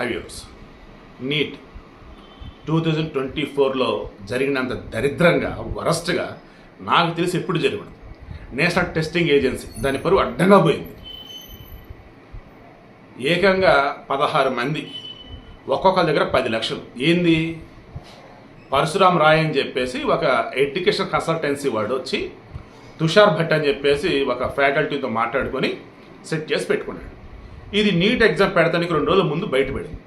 హైవ్యూస్ NEET. Two thousand twenty ఫోర్లో జరిగినంత దరిద్రంగా వరస్ట్గా నాకు తెలిసి ఎప్పుడు జరగదు? National testing agency. దాని పరువు అడ్డంగా పోయింది. ఏకంగా పదహారు మంది. ఒక్కొక్కరి దగ్గర పది లక్షలు. ఏంది? పరశురామ్ రాయ్ అని చెప్పేసి ఒక ఎడ్యుకేషన్ కన్సల్టెన్సీ వాడు వచ్చి తుషార్ భట్ అని చెప్పేసి ఒక ఫ్యాకల్టీతో మాట్లాడుకొని సెట్ చేసి పెట్టుకున్నాడు. ఇది నీట్ ఎగ్జామ్ పెడతానికి రెండు రోజుల ముందు బయటపడింది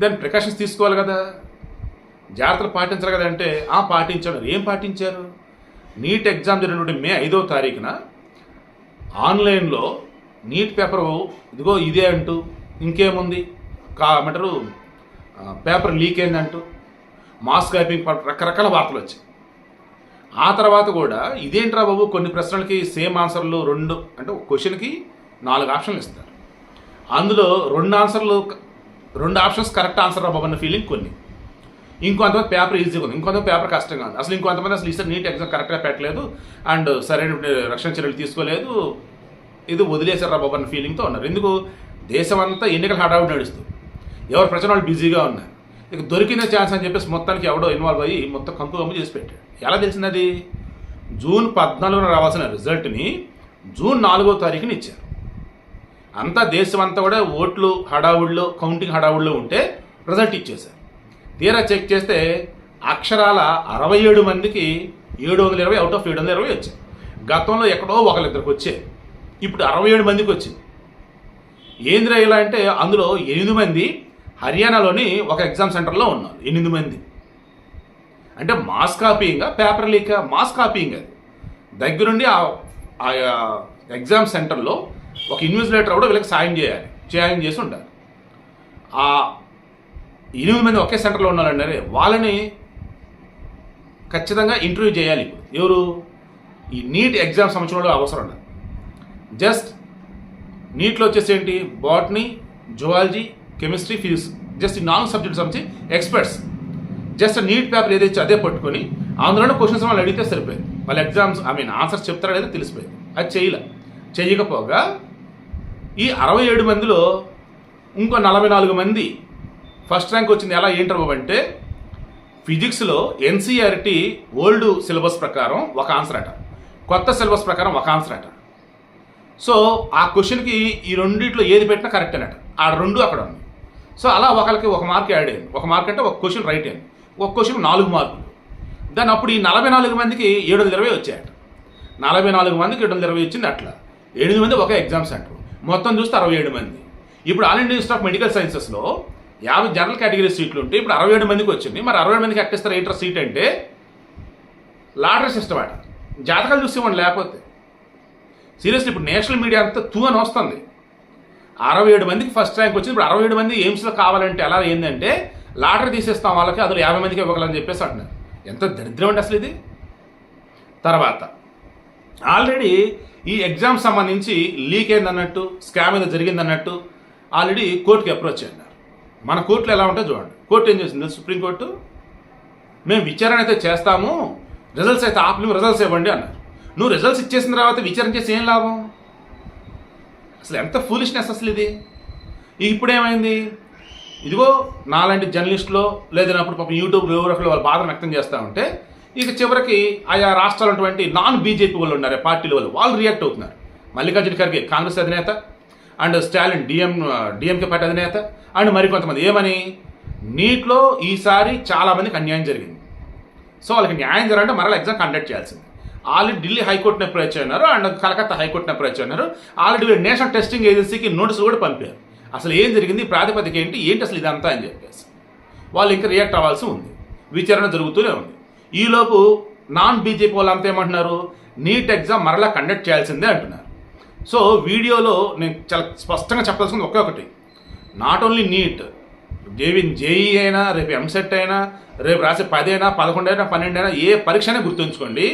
దాని ప్రికాషన్స్ తీసుకోవాలి కదా. జాగ్రత్తలు పాటించాలి కదా అంటే ఆ పాటించాడు ఏం పాటించారు? నీట్ ఎగ్జామ్ జరిగినటువంటి మే ఐదో తారీఖున ఆన్లైన్లో నీట్ పేపర్ ఇదిగో ఇదే అంటూ ఇంకేముంది? కామంటారు పేపర్ లీక్ అయిందంటూ మాస్ కాపింగ్ రకరకాల వార్తలు వచ్చాయి. ఆ తర్వాత కూడా ఇదేంట్రా బాబు కొన్ని ప్రశ్నలకి సేమ్ ఆన్సర్లు రెండు అంటే క్వశ్చన్కి నాలుగు ఆప్షన్లు ఇస్తారు. అందులో రెండు ఆన్సర్లు రెండు ఆప్షన్స్ కరెక్ట్ ఆన్సర్ రా ఫీలింగ్ కొన్ని. ఇంకొంతమంది పేపర్ ఈజీగా ఉంది. ఇంకొంతమంది పేపర్ కష్టంగా ఉంది. అసలు ఇంకొంతమంది అసలు ఈసారి నీట్ ఎగ్జామ్ కరెక్ట్గా పెట్టలేదు. అండ్ సరైన రక్షణ చర్యలు తీసుకోలేదు. ఇది వదిలేశారు రా బాబు అన్న ఫీలింగ్తో ఉన్నారు. ఎందుకు? దేశం అంతా ఎన్నికల హడావుడి నడుస్తుంది ఎవరు ప్రజలు వాళ్ళు బిజీగా ఉన్నారు. ఇక దొరికిన ఛాన్స్ అని చెప్పేసి మొత్తానికి ఎవడో ఇన్వాల్వ్ అయ్యి మొత్తం కంపు కంపు చేసి పెట్టాడు. ఎలా తెలిసింది అది? జూన్ పద్నాలుగున రావాల్సిన రిజల్ట్ని జూన్ నాలుగో తారీఖున ఇచ్చారు. అంతా దేశం అంతా కూడా ఓట్లు హడావుడిలో కౌంటింగ్ హడావుడిలో ఉంటే రిజల్ట్ ఇచ్చేశారు. తీరా చెక్ చేస్తే అక్షరాల అరవై ఏడు మందికి ఏడు వందల ఇరవై అవుట్ ఆఫ్ ఏడు వందల ఇరవై వచ్చాయి. గతంలో ఎక్కడో ఒకరిద్దరికి వచ్చాయి. ఇప్పుడు అరవై ఏడు మందికి వచ్చింది. ఏందిరా ఇలా అంటే అందులో ఎనిమిది మంది హర్యానాలోని ఒక ఎగ్జామ్ సెంటర్లో ఉన్నారు. ఎనిమిది మంది. అంటే mass copying paper leak mass copying అది. దగ్గరుండి ఆ ఎగ్జామ్ సెంటర్లో ఒక ఇన్వెస్టిగేటర్ కూడా వీళ్ళకి సాయం చేయాలి. సాయం చేసి ఉంటారు ఆ ఎనిమిది మంది ఒకే సెంటర్లో ఉన్నారంటే వాళ్ళని ఖచ్చితంగా ఇంటర్వ్యూ చేయాలి ఎవరు? ఈ నీట్ ఎగ్జామ్ సంవత్సరంలో అవసరం ఉండదు. జస్ట్ నీట్లో వచ్చేసి ఏంటి? Botany zoology chemistry physics just ఈ నాలుగు సబ్జెక్ట్స్ సంబంధించి ఎక్స్పర్ట్స్. జస్ట్ నీట్ పేపర్ ఏదైతే అదే పట్టుకొని అందులోనే క్వశ్చన్స్ వాళ్ళు అడిగితే సరిపోయింది. వాళ్ళ ఎగ్జామ్స్ ఐ మీన్ ఆన్సర్స్ చెప్తారో లేదో తెలిసిపోయింది. అది చేయలే. చేయకపోగా ఈ అరవై ఏడు మందిలో ఇంకో నలభై నాలుగు మంది ఫస్ట్ ర్యాంక్ వచ్చింది ఎలా? ఏంటో అంటే ఫిజిక్స్లో ఎన్సీఆర్టీ ఓల్డ్ సిలబస్ ప్రకారం ఒక ఆన్సర్ అట. కొత్త సిలబస్ ప్రకారం ఒక ఆన్సర్ అట. సో ఆ క్వశ్చన్కి ఈ రెండిట్లో ఏది పెట్టినా కరెక్ట్ అనట ఆ రెండు అక్కడ ఉంది సో అలా ఒకరికి ఒక మార్క్ యాడ్ అయింది. ఒక మార్క్ అంటే ఒక క్వశ్చన్ రైట్ అయింది. ఒక క్వశ్చన్ నాలుగు మార్కులు. దాని అప్పుడు ఈ నలభై నాలుగు మందికి ఏడు వందల ఇరవై వచ్చాయట. నలభై నాలుగు మందికి ఏడు వందల ఇరవై వచ్చింది అట్లా. ఎనిమిది మంది ఒక ఎగ్జామ్ సెంటర్. మొత్తం చూస్తే అరవై ఏడు మంది. ఇప్పుడు all India institute of medical సైన్సెస్లో యాభై జనరల్ కేటగిరీ సీట్లు ఉంటే ఇప్పుడు అరవై ఏడు మందికి వచ్చింది. మరి అరవై ఏడు మందికి ఎక్కిస్తారు ఏంటర్ సీట్ అంటే? లాటరీ సిస్టమ్ అట. జాతకాలు చూసి ఇవ్వండి లేకపోతే. సీరియస్లీ ఇప్పుడు నేషనల్ మీడియా అంతా తూ అని వస్తుంది. అరవై ఏడు మందికి ఫస్ట్ ర్యాంక్ వచ్చింది. ఇప్పుడు అరవై ఏడు మంది ఎయిమ్స్లో కావాలంటే ఎలా ఏంటంటే లాటరీ తీసేస్తాం వాళ్ళకి అందులో యాభై మందికి ఇవ్వగలని చెప్పేసి అంటున్నారు. ఎంత దరిద్రం అండి అసలు ఇది. తర్వాత ఆల్రెడీ ఈ ఎగ్జామ్ సంబంధించి లీక్ అయిందన్నట్టు స్కామ్ ఏదో జరిగిందన్నట్టు ఆల్రెడీ కోర్టుకి అప్రోచ్ అన్నారు మన కోర్టులో ఎలా ఉంటే చూడండి. కోర్టు ఏం చేసింది? సుప్రీంకోర్టు మేము విచారణ అయితే చేస్తాము రిజల్ట్స్ అయితే ఆపలేము రిజల్ట్స్ ఇవ్వండి అన్నారు. నువ్వు రిజల్ట్స్ ఇచ్చేసిన తర్వాత విచారణ చేసి ఏం లాభం? అసలు ఎంత ఫూలిష్నెస్ అసలు ఇది? ఇప్పుడేమైంది? ఇదిగో నాలాంటి జర్నలిస్టులో లేదన్నప్పుడు పాపం యూట్యూబ్ వివరకులు వాళ్ళు బాధ వ్యక్తం చేస్తూ ఉంటే ఇక చివరికి ఆయా రాష్ట్రాలు ఉన్నటువంటి నాన్ బీజేపీ వాళ్ళు ఉన్నారు పార్టీల వాళ్ళు. వాళ్ళు రియాక్ట్ అవుతున్నారు. మల్లికార్జున ఖర్గే కాంగ్రెస్ అధినేత and Stalin DM DMK party అధినేత అండ్ మరికొంతమంది ఏమని? నీట్లో ఈసారి చాలామందికి అన్యాయం జరిగింది. సో వాళ్ళకి న్యాయం జరగాలంటే మరలా ఎగ్జామ్ కండక్ట్ చేయాల్సింది. ఆల్రెడీ ఢిల్లీ హైకోర్టుని అప్రోచ్ అయినారు అండ్ కలకత్తా హైకోర్టుని అప్రోచ్ అయినారు ఆల్రెడీ వీళ్ళు నేషనల్ టెస్టింగ్ ఏజెన్సీకి నోటీసులు కూడా పంపారు. అసలు ఏం జరిగింది? ప్రాతిపదిక ఏంటి? ఏంటి అసలు ఇదంతా అని చెప్పేసి. వాళ్ళు ఇంకా రియాక్ట్ అవ్వాల్సి ఉంది. విచారణ జరుగుతూనే ఉంది. ఈలోపు నాన్ బీజేపీ వాళ్ళు అంతా ఏమంటున్నారు? నీట్ ఎగ్జామ్ మరలా కండక్ట్ చేయాల్సిందే అంటున్నారు. సో వీడియోలో నేను చాలా స్పష్టంగా చెప్పాల్సింది ఒకే ఒకటి. నాట్ ఓన్లీ నీట్ జేవిన్ జేఈ అయినా రేపు ఎంసెట్ అయినా రేపు రాసే పది అయినా పదకొండు అయినా పన్నెండు అయినా ఏ పరీక్ష అయినా గుర్తుంచుకోండి.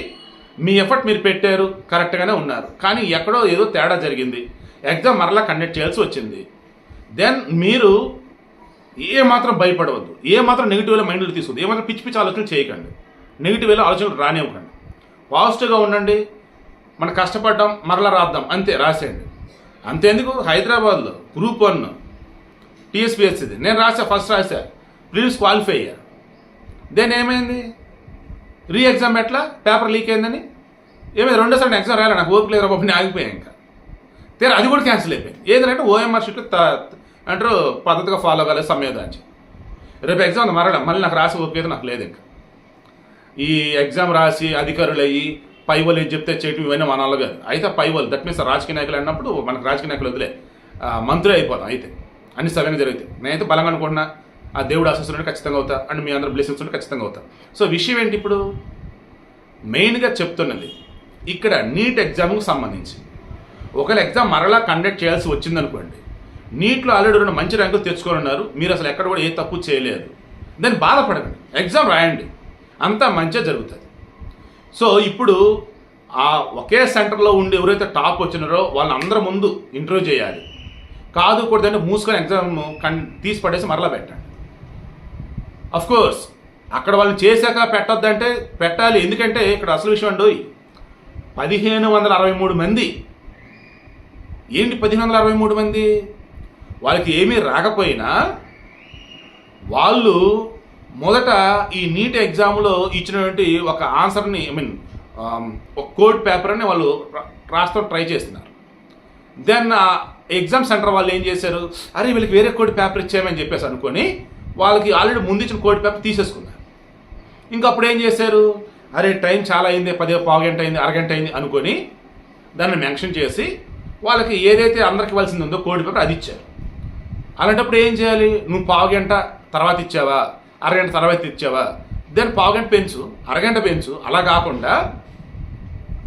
మీ ఎఫర్ట్ మీరు పెట్టారు కరెక్ట్గానే ఉన్నారు. కానీ ఎక్కడో ఏదో తేడా జరిగింది. ఎగ్జామ్ మరలా కండక్ట్ చేయాల్సి వచ్చింది. దెన్ మీరు ఏ మాత్రం భయపడవద్దు. ఏ మాత్రం నెగిటివ్లో మైండ్లో తీసుకోవద్దు. ఏ మాత్రం పిచ్చి పిచ్చి ఆలోచనలు చేయకండి. నెగిటివ్ వెళ్ళి ఆలోచనలు రానివ్వకండి. పాజిటివ్గా ఉండండి. మనం కష్టపడ్డాం మరలా రాద్దాం. అంతే రాసేయండి. అంతేందుకు? హైదరాబాద్లో గ్రూప్ వన్ టీఎస్పీఎస్సీది. నేను రాసా ఫస్ట్ రాసా ప్లీజ్ క్వాలిఫై అయ్యా. దెన్ ఏమైంది? రీ ఎగ్జామ్ ఎట్లా? పేపర్ లీక్ అయిందని? ఏమైంది? రెండోసారి ఎగ్జామ్ రాయాలి? నాకు ఓపిక లేదు బాబు నేను ఇంకా. తీరా అది కూడా క్యాన్సిల్ అయిపోయింది. ఏంటంటే ఓఎంఆర్ షీట్లు అంటారు పద్ధతిగా ఫాలో కాలేదు సంయోగాంచి రేపు ఎగ్జామ్ ఉంది మళ్ళీ నాకు రాసి ఓపిక నాకు లేదు ఇంకా. ఈ ఎగ్జామ్ రాసి అధికారులు అయ్యి పై వాళ్ళు ఏం చెప్తే చేయటం ఇవన్నీ మన వాళ్ళు కాదు అయితే పై వాళ్ళు దట్ మీన్స్ రాజకీయ నాయకులు అన్నప్పుడు మనకు రాజకీయ నాయకులు వదిలే మంత్రి అయిపోతాం అయితే. అన్ని సవ్యంగా జరుగుతాయి. నేనైతే బలంగా అనుకుంటున్నా ఆ దేవుడు ఆశిస్తుంటే ఖచ్చితంగా అవుతా అండ్ మీ అందరూ బ్లెస్సింగ్స్ ఉంటే ఖచ్చితంగా అవుతా. సో విషయం ఏంటి ఇప్పుడు? మెయిన్గా చెప్తున్నది ఇక్కడ నీట్ ఎగ్జామ్కు సంబంధించి. ఒకవేళ ఎగ్జామ్ మరలా కండక్ట్ చేయాల్సి వచ్చిందనుకోండి నీట్లో ఆల్రెడీ రెండు మంచి ర్యాంకులు తెచ్చుకోనున్నారు మీరు అసలు ఎక్కడ కూడా ఏ తప్పు చేయలేదు. దాన్ని బాధపడకండి. ఎగ్జామ్ రాయండి. అంతా మంచిగా జరుగుతుంది. సో ఇప్పుడు ఆ ఒకే సెంటర్లో ఉండి ఎవరైతే టాప్ వచ్చినారో వాళ్ళందరి ముందు ఇంటర్వ్యూ చేయాలి. కాదు కూడదంటే మూసుకొని ఎగ్జామ్ కన్ తీసి పడేసి మరలా పెట్టండి. కోర్స్ అక్కడ వాళ్ళని చేశాక పెట్టొద్దంటే పెట్టాలి. ఎందుకంటే ఇక్కడ అసలు విషయం అండి పదిహేను వందల అరవై మూడు మంది. ఏంటి పదిహేను వందల అరవై మూడు మంది? వాళ్ళకి ఏమీ రాకపోయినా వాళ్ళు మొదట ఈ నీట్ ఎగ్జామ్లో ఇచ్చినటువంటి ఒక ఆన్సర్ని ఐ మీన్ ఒక కోడ్ పేపర్ని వాళ్ళు రా- రాస్తాం ట్రై చేస్తున్నారు. దెన్ ఎగ్జామ్ సెంటర్ వాళ్ళు ఏం చేశారు? అరే వీళ్ళకి వేరే కోడ్ పేపర్ ఇచ్చామని చెప్పేసి అనుకొని వాళ్ళకి ఆల్రెడీ ముందు ఇచ్చిన కోడ్ పేపర్ తీసేసుకున్నారు. ఇంకా అప్పుడు ఏం చేశారు? అరే టైం చాలా అయింది పది పావుగంట అయింది అరగంట అయింది అనుకొని దాన్ని మెన్షన్ చేసి వాళ్ళకి ఏదైతే అందరికి ఇవ్వాల్సింది ఉందో కోడ్ పేపర్ అది ఇచ్చారు. అలాంటప్పుడు ఏం చేయాలి? నువ్వు పావుగంట తర్వాత ఇచ్చావా? అరగంట తర్వాత తెచ్చావా దెన్ పావుగంట పెంచు అరగంట పెంచు. అలా కాకుండా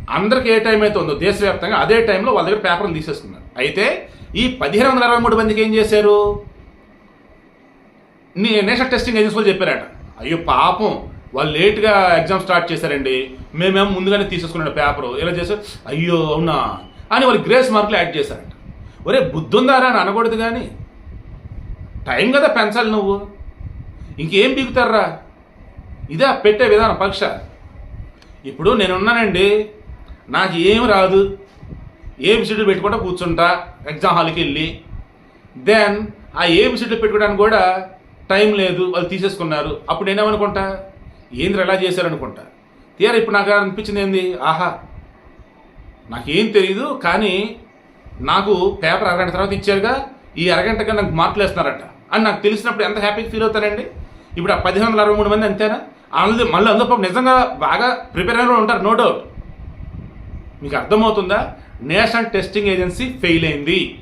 అందరికి ఏ టైం అయితే ఉందో దేశవ్యాప్తంగా అదే టైంలో వాళ్ళ దగ్గర పేపర్లు తీసేసుకున్నారు. అయితే ఈ పదిహేను వందల అరవై మూడు మందికి ఏం చేశారు? నీ నేషనల్ టెస్టింగ్ ఏజెన్సీ వాళ్ళు చెప్పారట. అయ్యో పాపం వాళ్ళు లేట్గా ఎగ్జామ్ స్టార్ట్ చేశారండి. మేమేమో ముందుగానే తీసేసుకున్నాడు పేపర్ ఇలా చేశారు. అయ్యో అవునా? అని వాళ్ళు గ్రేస్ మార్కులు యాడ్ చేశారంట. ఒరే బుద్ధుందారా అని అనకూడదు కానీ? టైం కదా పెంచాలి నువ్వు. ఇంకేం బిగుతారా ఇదే పెట్టే విధానం పరీక్ష ఇప్పుడు నేనున్నానండి నాకు ఏం రాదు. ఏం సీట్లు పెట్టుకుంటా కూర్చుంటా ఎగ్జామ్ హాల్కి వెళ్ళి. దెన్ ఆ ఏం సీట్లు పెట్టుకోవడానికి కూడా టైం లేదు వాళ్ళు తీసేసుకున్నారు. అప్పుడు నేనేమనుకుంటా? ఏంద్ర ఎలా చేశారనుకుంటా? తీరా ఇప్పుడు నాకు అనిపించింది ఏంది? ఆహా నాకేం తెలియదు కానీ నాకు పేపర్ అరగంట తర్వాత ఇచ్చారుగా ఈ అరగంటగా నాకు మార్కులు వేస్తున్నారట. అని నాకు తెలిసినప్పుడు ఎంత హ్యాపీగా ఫీల్ అవుతానండి ఇప్పుడు ఆ పదిహేను వందల అరవై మూడు మంది అంతేనా? అందులో మళ్ళీ అందులో నిజంగా బాగా ప్రిపేర్ అయిన ఉంటారు నో డౌట్. మీకు అర్థమవుతుందా? నేషనల్ టెస్టింగ్ ఏజెన్సీ ఫెయిల్ అయింది.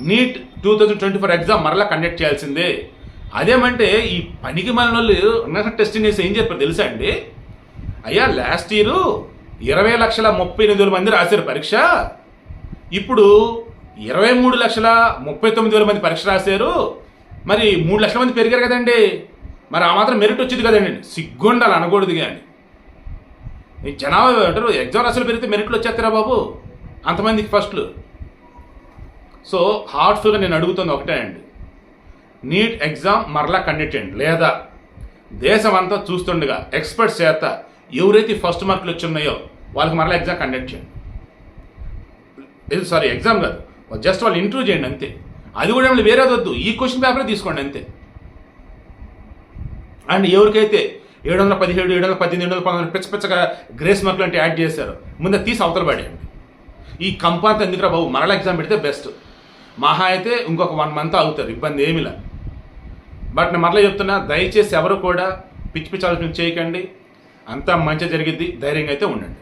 NEET two thousand twenty four exam మరలా కండక్ట్ చేయాల్సిందే. అదేమంటే ఈ పనికి మన వాళ్ళు నేషనల్ టెస్టింగ్ చేసి ఏం చెప్పారు తెలుసా అండి? అయ్యా లాస్ట్ ఇయర్ ఇరవై లక్షల ముప్పై ఎనిమిది వేల మంది రాశారు పరీక్ష. ఇప్పుడు ఇరవై మూడు లక్షల ముప్పై తొమ్మిది వేల మంది పరీక్ష రాశారు. మరి మూడు లక్షల మంది పెరిగారు కదండి. మరి ఆ మాత్రం మెరిట్ వచ్చింది కదండి సిగ్గుండాలి అనకూడదు కానీ జనాభా అంటారు ఎగ్జామ్ రాసులు పెరిగితే మెరిట్లు వచ్చేస్తారా బాబు? అంతమందికి ఫస్ట్లు సో హార్ట్ఫుల్గా నేను అడుగుతుంది ఒకటే అండి. నీట్ ఎగ్జామ్ మరలా కండక్ట్ చేయండి. లేదా దేశం అంతా చూస్తుండగా ఎక్స్పర్ట్స్ చేత ఎవరైతే ఫస్ట్ మార్కులు వచ్చి ఉన్నాయో వాళ్ళకి మరలా ఎగ్జామ్ కండక్ట్ చేయండి. ఇది సారీ ఎగ్జామ్ కాదు. జస్ట్ వాళ్ళు ఇంటర్వ్యూ చేయండి అంతే. అది కూడా ఏమైనా వేరేది వద్దు. ఈ క్వశ్చన్ పేపరే తీసుకోండి అంతే. అండ్ ఎవరికైతే ఏడు వందల పదిహేడు ఏడు వందల పద్దెనిమిది ఏడు వందల పంతొమ్మిది పిచ్చ పిచ్చగా గ్రేస్ మార్కులు అంటే యాడ్ చేశారు ముందు తీసి అవతల పడేయండి. ఈ కంపాంత ఎందుకురా బాబు? మరల ఎగ్జామ్ పెడితే బెస్ట్ మహా అయితే ఇంకొక వన్ మంత్ అవుతారు ఇబ్బంది ఏమిలా బట్ నేను మరలా చెప్తున్నా దయచేసి ఎవరు కూడా పిచ్చి పిచ్చి ఆలోచన చేయకండి. అంతా మంచిగా జరిగిద్ది ధైర్యంగా అయితే ఉండండి.